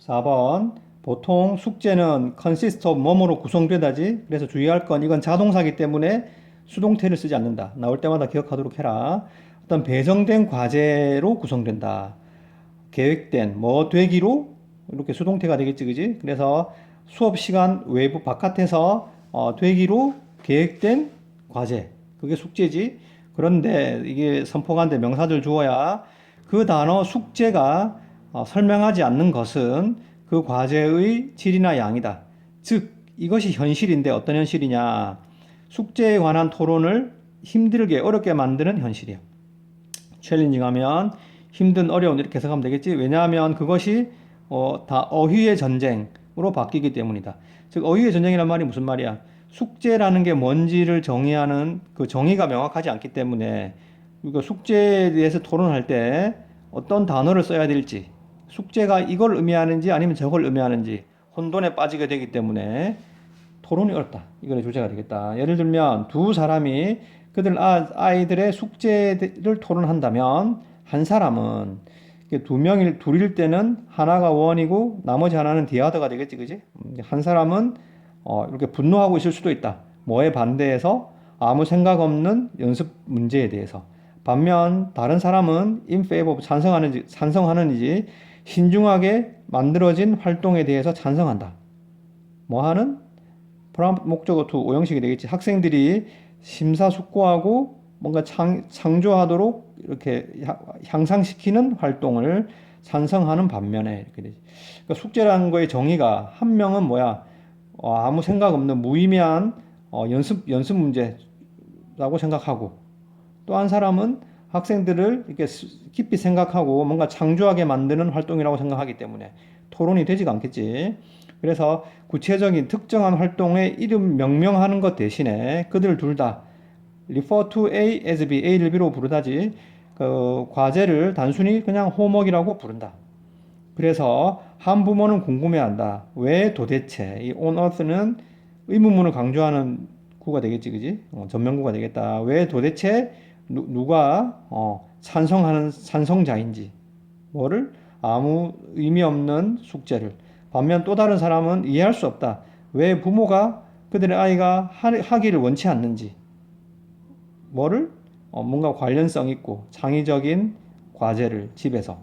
4번 보통 숙제는 consist of 뭐뭐로 구성되다지 그래서 주의할 건 이건 자동사기 때문에 수동태를 쓰지 않는다. 나올 때마다 기억하도록 해라. 어떤 배정된 과제로 구성된다. 계획된 뭐 되기로 이렇게 수동태가 되겠지 그지? 그래서 수업 시간 외부 바깥에서 어, 되기로 계획된 과제. 그게 숙제지. 그런데 이게 선포관대 명사절 주어야. 그 단어 숙제가 어, 설명하지 않는 것은 그 과제의 질이나 양이다. 즉 이것이 현실인데 어떤 현실이냐? 숙제에 관한 토론을 힘들게 어렵게 만드는 현실이야. 챌린징 하면 힘든 어려운 이렇게 해석하면 되겠지. 왜냐하면 그것이 어, 다 어휘의 전쟁으로 바뀌기 때문이다. 즉 어휘의 전쟁이란 말이 무슨 말이야? 숙제라는 게 뭔지를 정의하는 그 정의가 명확하지 않기 때문에 이거 숙제에 대해서 토론할 때 어떤 단어를 써야 될지 숙제가 이걸 의미하는지 아니면 저걸 의미하는지 혼돈에 빠지게 되기 때문에 토론이 어렵다. 이거는 주제가 되겠다. 예를 들면 두 사람이 그들 아- 아이들의 숙제를 토론한다면 한 사람은 두 명일 둘일 때는 하나가 원이고 나머지 하나는 디아더가 되겠지, 그지? 음, 한 사람은 어, 이렇게 분노하고 있을 수도 있다. 뭐에 반대해서 아무 생각 없는 연습 문제에 대해서. 반면 다른 사람은 in favor 찬성하는지 찬성하는지 신중하게 만들어진 활동에 대해서 찬성한다. 뭐 하는 프롬프트 목적어 to 오형식이 되겠지. 학생들이 심사숙고하고 뭔가 창, 창조하도록 이렇게 향- 향상시키는 활동을 찬성하는 반면에 이렇게 되지. 그러니까 숙제라는 거의 정의가 한 명은 뭐야? 어, 아무 생각 없는 무의미한 어, 연습 연습 문제라고 생각하고 또 한 사람은 학생들을 이렇게 스- 깊이 생각하고 뭔가 창조하게 만드는 활동이라고 생각하기 때문에 토론이 되지가 않겠지. 그래서 구체적인 특정한 활동의 이름 명명하는 것 대신에 그들 둘 다 refer to A as B, A를 B로 부르다지 그 과제를 단순히 그냥 홈워크라고 부른다. 그래서 한 부모는 궁금해한다. 왜 도대체 이 on earth는 의문문을 강조하는 구가 되겠지, 그지? 어, 전면구가 되겠다. 왜 도대체 누, 누가 어, 찬성하는 찬성자인지 뭐를 아무 의미 없는 숙제를 반면 또 다른 사람은 이해할 수 없다. 왜 부모가 그들의 아이가 하, 하기를 원치 않는지 뭐를 어, 뭔가 관련성 있고 창의적인 과제를 집에서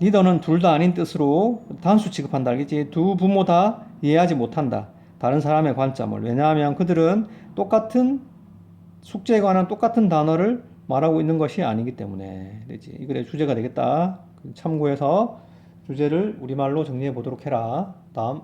리더는 둘 다 아닌 뜻으로 단수 취급한다 알겠지? 두 부모 다 이해하지 못한다. 다른 사람의 관점을. 왜냐하면 그들은 똑같은 숙제에 관한 똑같은 단어를 말하고 있는 것이 아니기 때문에. 그렇지? 이거의 주제가 되겠다. 참고해서 주제를 우리말로 정리해 보도록 해라. 다음.